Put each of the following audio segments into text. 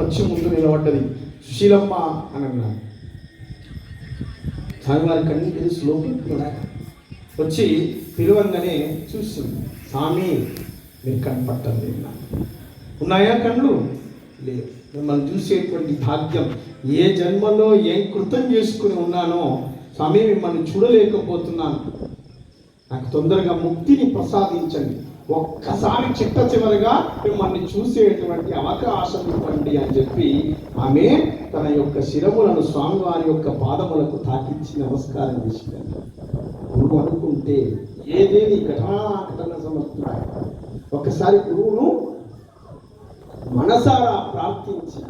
వచ్చి ముందు నిలబడ్డది. సుశీలమ్మ అని అన్నాడు స్వామివారి కన్నీ తెలిసి లోపలికి వచ్చి పిలువంగానే చూస్తుంది. స్వామి మీరు కనపట్టండి ఉన్నాయా కళ్ళు లేదు మిమ్మల్ని చూసేటువంటి భాగ్యం ఏ జన్మలో ఏం కృతం చేసుకుని ఉన్నానో స్వామి మిమ్మల్ని చూడలేకపోతున్నాను. నాకు తొందరగా ముక్తిని ప్రసాదించండి. ఒక్కసారి చిట్ట చివరిగా మిమ్మల్ని చూసేటువంటి అవకాశం ఇవ్వండి అని చెప్పి ఆమె తన యొక్క శిరములను స్వామివారి యొక్క పాదములకు తాకించి నమస్కారం చేసింది గురువు అనుకుంటే ఏదేని ఘటనాఘటన సమర్థుడు ఒకసారి గురువును మనసారా ప్రార్థించి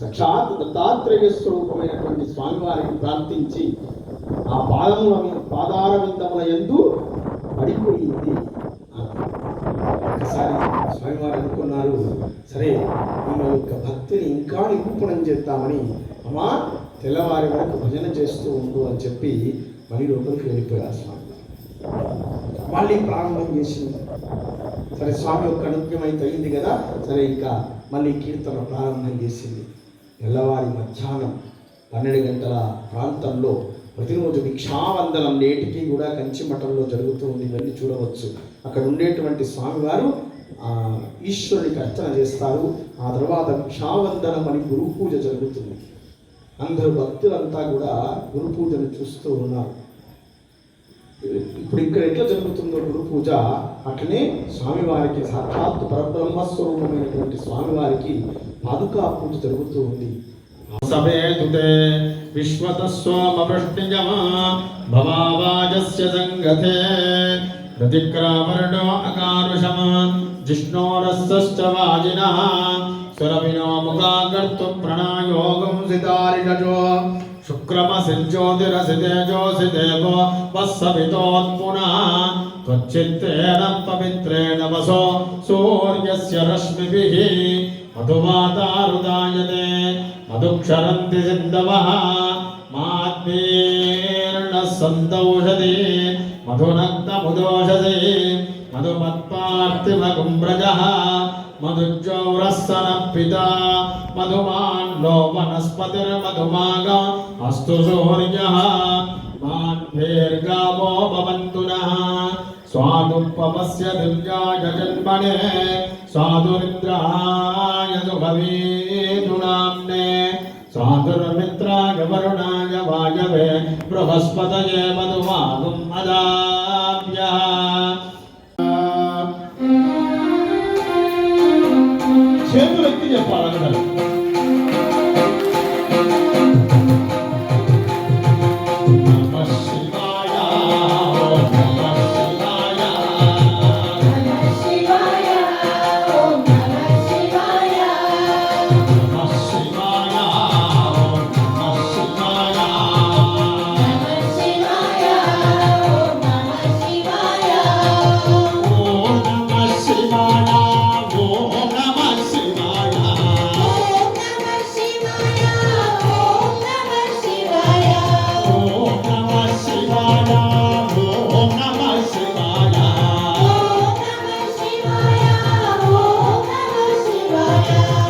సాక్షాత్ దత్తాత్రేయ స్వరూపమైనటువంటి స్వామివారిని ప్రార్థించి ఆ పాదముల పాదారవిందముల ఎందు పడిపోయింది. స్వామివారు అనుకున్నారు సరే మన యొక్క భక్తిని ఇంకా నిరూపణం చేద్దామని అమ్మా తెల్లవారి వరకు భజన చేస్తూ ఉండు అని చెప్పి మళ్ళీ లోపలికి వెళ్ళిపోయారు స్వామి మళ్ళీ ప్రారంభం చేసింది. సరే స్వామి యొక్క అనుజ్ఞమైతే తగింది కదా సరే ఇంకా మళ్ళీ కీర్తన ప్రారంభం చేసింది. తెల్లవారి మధ్యాహ్నం పన్నెండు గంటల ప్రాంతంలో ప్రతిరోజు భిక్షావందనం నేటికి కూడా కంచి మఠంలో జరుగుతూ ఉంది ఇవన్నీ చూడవచ్చు. అక్కడ ఉండేటువంటి స్వామివారు ఈశ్వరుని అర్చన చేస్తారు. ఆ తర్వాత క్షావందనం అని గురు పూజ జరుగుతుంది. అందరు భక్తులంతా కూడా గురు పూజను చూస్తూ ఉన్నారు. ఇప్పుడు ఇక్కడ ఎట్లా జరుగుతుందో గురు పూజ అట్లనే స్వామివారికి సాక్షాత్ పరబ్రహ్మస్వరూపమైనటువంటి స్వామివారికి పాదుకా పూజ జరుగుతూ ఉంది. సభేతుతే విశ్వత సోమవృష్ణిజమా భవాజస్య సంగతే प्रतिक्रामर्णो अकारुषम जिष्णोरस्तश्च वाजिनः सुरविनो मुखाकर्तुं प्रणायोगं सितारिषजो शुक्रमसि तेजोऽसि देवो वत्सवितोत्पुनः त्वच्चित्तेन पवित्रेण वसो सूर्यस्य रश्मिभिः मधुमातारुदायते मधुक्षरन्ति सिन्धवः मात्मीर्णः सन्तौषधि మధునక్తముదోషసే మధుమత్పార్థిమగుమ్రజः మధుజ్జౌరస్సన పిత మధుమాన్ మధుమాన్లో వనస్పతిర్మధుమాగ అస్తు సూర్య మాన్భేర్గామో భవంతు స్వాదుపమస్య దివ్యాయ జన్మణే స్వాదురిద్రాయ సుభవేతునామ్నే స్వాదుర్మిత్రాయ వరుణా वायवे बृहस्पतये मधुमागुम् अदाभ्यः Thank you.